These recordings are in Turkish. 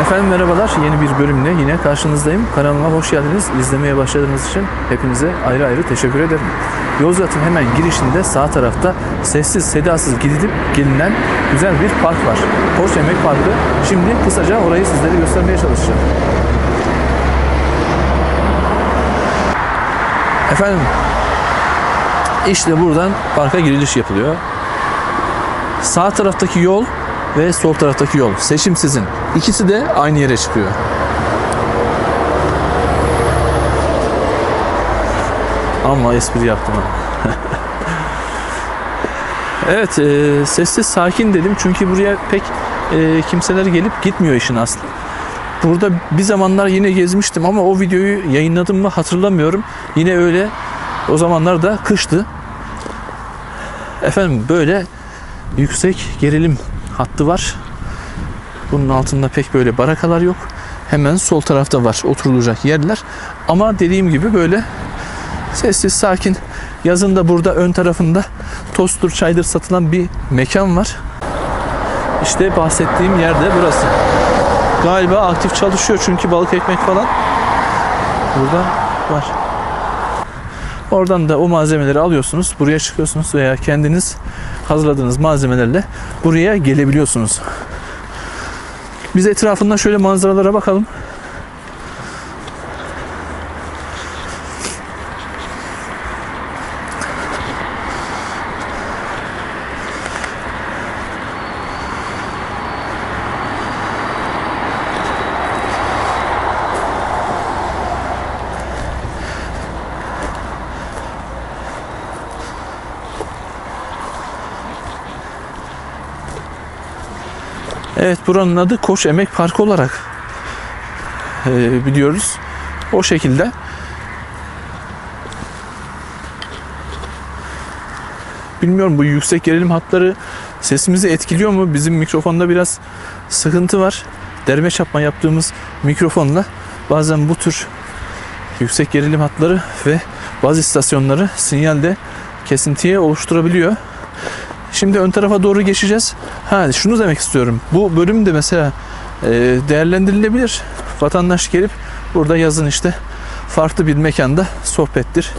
Efendim merhabalar. Yeni bir bölümle yine karşınızdayım. Kanalıma hoş geldiniz. İzlemeye başladığınız için hepinize ayrı ayrı teşekkür ederim. Yozgat'ın hemen girişinde sağ tarafta sessiz sedasız gidilip gelinen güzel bir park var. Hoş Emek Parkı. Şimdi kısaca orayı sizlere göstermeye çalışacağım. Efendim işte buradan parka giriliş yapılıyor. Sağ taraftaki yol ve sol taraftaki yol. Seçim sizin. İkisi de aynı yere çıkıyor. Ama espri yaptım evet, e, sessiz sakin dedim çünkü buraya pek e, kimseler gelip gitmiyor işin aslı. Burada bir zamanlar yine gezmiştim ama o videoyu yayınladım mı hatırlamıyorum. Yine öyle o zamanlar da kıştı. Efendim böyle yüksek gerilim hattı var. Bunun altında pek böyle barakalar yok. Hemen sol tarafta var oturulacak yerler. Ama dediğim gibi böyle sessiz sakin. Yazın da burada ön tarafında tostur çaydır satılan bir mekan var. İşte bahsettiğim yerde burası. Galiba aktif çalışıyor çünkü balık ekmek falan burada var. Oradan da o malzemeleri alıyorsunuz. Buraya çıkıyorsunuz veya kendiniz hazırladığınız malzemelerle buraya gelebiliyorsunuz. Biz etrafından şöyle manzaralara bakalım. Evet buranın adı Koç Emek Parkı olarak e, biliyoruz. O şekilde. Bilmiyorum bu yüksek gerilim hatları sesimizi etkiliyor mu? Bizim mikrofonda biraz sıkıntı var. Derme çapma yaptığımız mikrofonla bazen bu tür yüksek gerilim hatları ve baz istasyonları sinyalde kesintiye oluşturabiliyor. Şimdi ön tarafa doğru geçeceğiz. Ha şunu demek istiyorum. Bu bölüm de mesela e, değerlendirilebilir. Vatandaş gelip burada yazın işte farklı bir mekanda sohbettir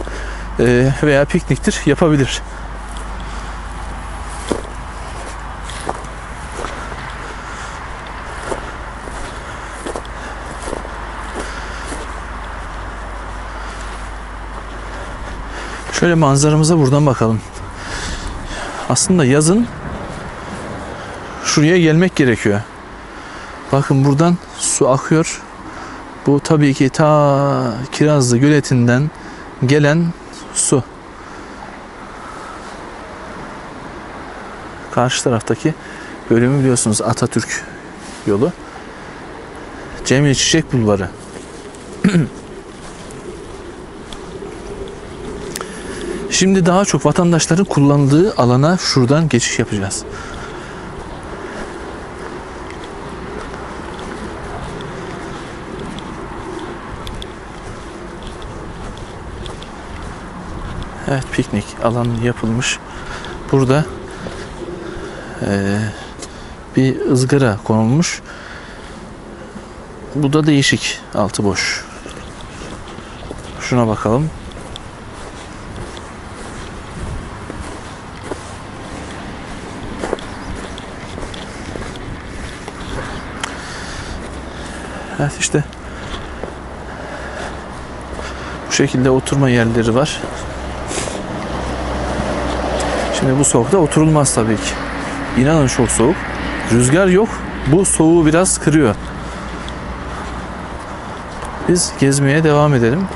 e, veya pikniktir yapabilir. Şöyle manzaramıza buradan bakalım. Aslında yazın şuraya gelmek gerekiyor. Bakın buradan su akıyor. Bu tabii ki ta Kirazlı Göleti'nden gelen su. Karşı taraftaki bölümü biliyorsunuz Atatürk yolu. Cemil Çiçek Bulvarı. Şimdi daha çok vatandaşların kullandığı alana şuradan geçiş yapacağız. Evet piknik alanı yapılmış. Burada eee, bir ızgara konulmuş. Bu da değişik. Altı boş. Şuna bakalım. Evet işte bu şekilde oturma yerleri var. Şimdi bu soğukta oturulmaz tabii ki. İnanın çok soğuk. Rüzgar yok. Bu soğuğu biraz kırıyor. Biz gezmeye devam edelim.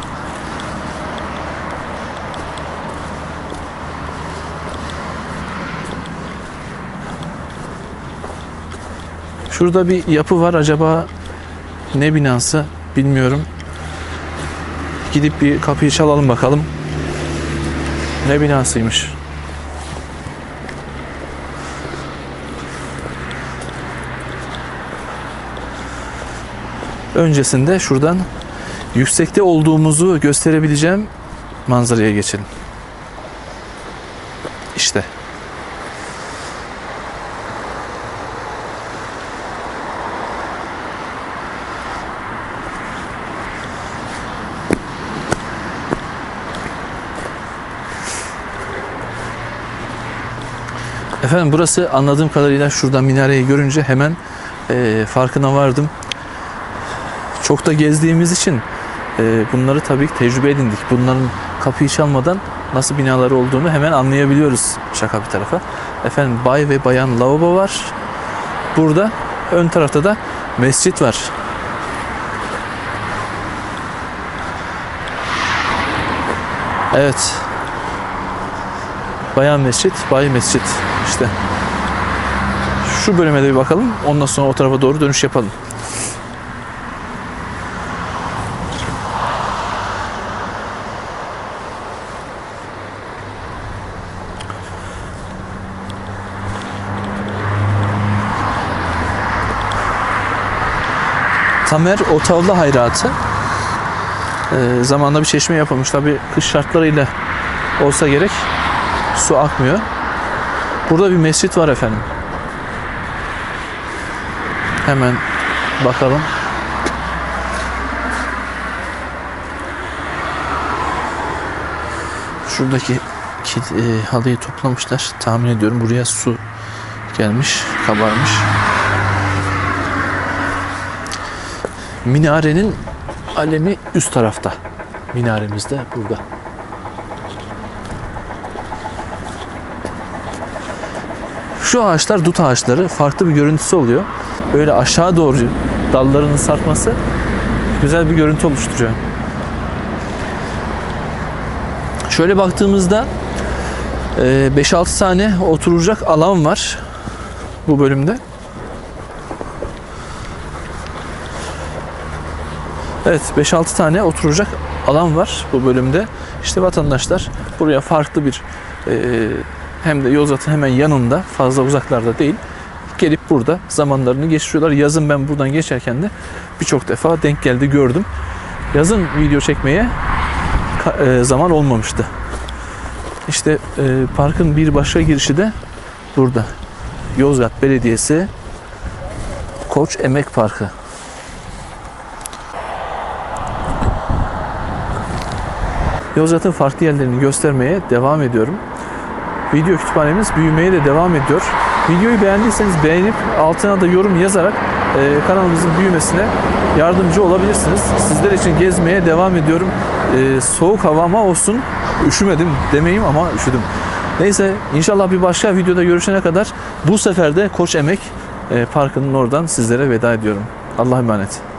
Şurada bir yapı var. Acaba ne binası bilmiyorum. Gidip bir kapıyı çalalım bakalım. Ne binasıymış. Öncesinde şuradan yüksekte olduğumuzu gösterebileceğim manzaraya geçelim. İşte. Efendim burası anladığım kadarıyla şuradan minareyi görünce hemen e, farkına vardım. Çok da gezdiğimiz için e, bunları tabii ki tecrübe edindik. Bunların kapıyı çalmadan nasıl binaları olduğunu hemen anlayabiliyoruz şaka bir tarafa. Efendim bay ve bayan lavabo var. Burada ön tarafta da mescit var. Evet. Bayan mescit, bay mescit işte. Şu bölüme de bir bakalım. Ondan sonra o tarafa doğru dönüş yapalım. Tamer Otavlı Hayratı. Ee, zamanında bir çeşme yapılmış. Tabi kış şartlarıyla olsa gerek su akmıyor. Burada bir mescit var efendim. Hemen bakalım. Şuradaki e, halıyı toplamışlar. Tahmin ediyorum buraya su gelmiş, kabarmış. Minarenin alemi üst tarafta. Minaremiz de burada. Şu ağaçlar dut ağaçları. Farklı bir görüntüsü oluyor. Böyle aşağı doğru dallarının sarkması güzel bir görüntü oluşturuyor. Şöyle baktığımızda e, 5-6 tane oturacak alan var bu bölümde. Evet 5-6 tane oturacak alan var bu bölümde. İşte vatandaşlar buraya farklı bir e, hem de Yozgat'ın hemen yanında fazla uzaklarda değil gelip burada zamanlarını geçiriyorlar. Yazın ben buradan geçerken de birçok defa denk geldi gördüm. Yazın video çekmeye e, zaman olmamıştı. İşte e, parkın bir başka girişi de burada. Yozgat Belediyesi Koç Emek Parkı. Yozgat'ın farklı yerlerini göstermeye devam ediyorum. Video kütüphanemiz büyümeye de devam ediyor. Videoyu beğendiyseniz beğenip altına da yorum yazarak e, kanalımızın büyümesine yardımcı olabilirsiniz. Sizler için gezmeye devam ediyorum. E, soğuk hava ama olsun üşümedim demeyeyim ama üşüdüm. Neyse inşallah bir başka videoda görüşene kadar bu sefer de Koç Emek e, Parkı'nın oradan sizlere veda ediyorum. Allah'a emanet.